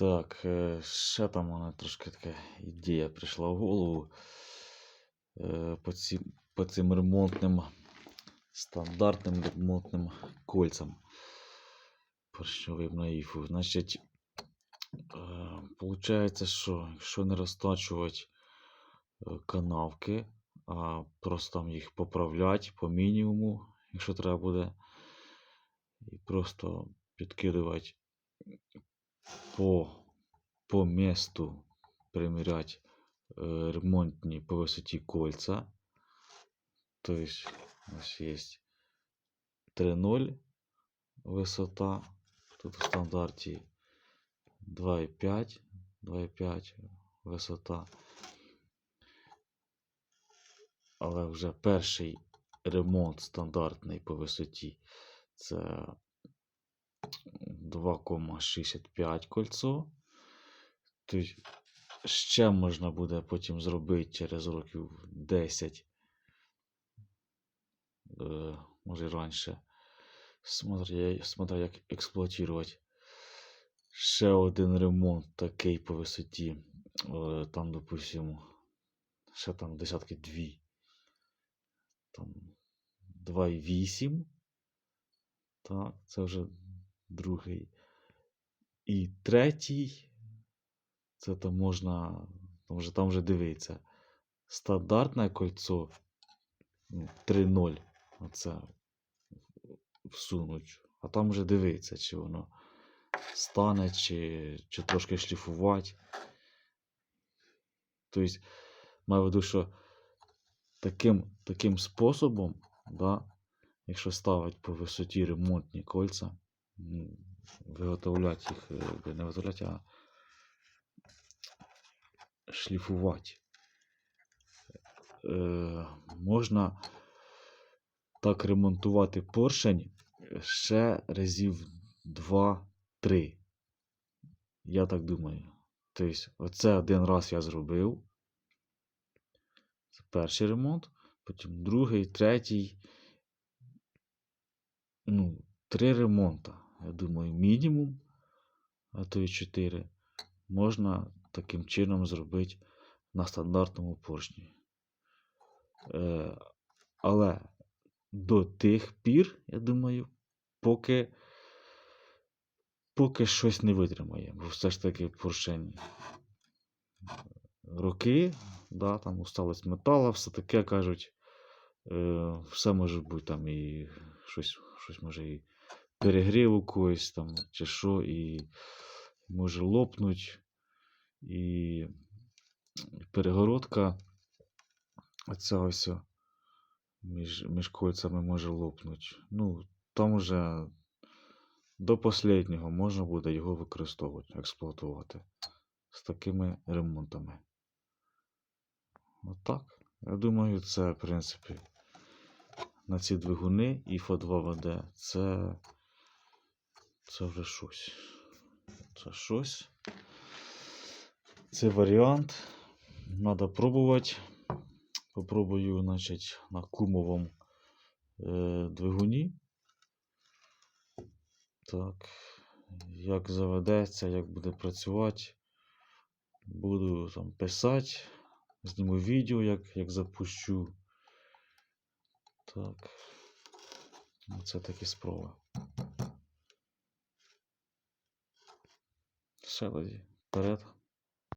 Так, е, ще там у мене трошки така ідея прийшла в голову. Е, По цим, по цим ремонтним, стандартним ремонтним кольцям. Поршньовим наїфу. Значить, е, получається, що якщо не розтачувати е, канавки, а просто там їх поправляти по мінімуму, якщо треба буде, і просто підкидувати по, по місту, приміряти е, ремонтні по висоті кольця. Тобто, у нас є 3.0 висота, тут в стандарті 2,5, 2,5 висота. Але вже перший ремонт стандартний по висоті це 2,65 кольцо. Тобто ще можна буде потім зробити через років 10, е, може раніше. Смотря, смотря як експлуатувати. Ще один ремонт такий по висоті. Е, Там, допустимо, ще там десятки дві. Там 2,8. Так, це вже другий. І третій. Це там можна. Там вже, там вже дивиться. Стандартне кольцо ну, 3.0. Оце всунуть. А там вже дивиться, чи воно стане, чи, чи трошки шліфувати. Тобто, маю в виду, що таким, таким способом, да, якщо ставити по висоті ремонтні кольця, ну, виготовляти їх, е, не виготовляти, а шліфувати. Е, можна так ремонтувати поршень ще разів 2-3. Я так думаю. Тобто, оце один раз я зробив. Це перший ремонт, потім другий, третій. Ну, три ремонта. Я думаю, мінімум, а то і чотири. Можна таким чином зробити на стандартному поршні. Е, але до тих пір, я думаю, поки, поки щось не витримає. Бо все ж таки поршень роки, да, там усталость метала, все таке кажуть. Е, все може бути там і щось, щось може і перегрів у когось там, чи що, і може лопнуть, і перегородка. Оця ось між, між кольцями може лопнути. Ну, там уже до останнього можна буде його використовувати, експлуатувати з такими ремонтами. Отак. Я думаю, це, в принципі, на ці двигуни і Фо2ВД це, це вже щось. Це щось. Це варіант. Надо пробувати. Попробую, значить, на кумовому е, двигуні. Так, як заведеться, як буде працювати, буду там писати, зніму відео, як, як запущу. Так, оце такі спроби. Все тоді, вперед.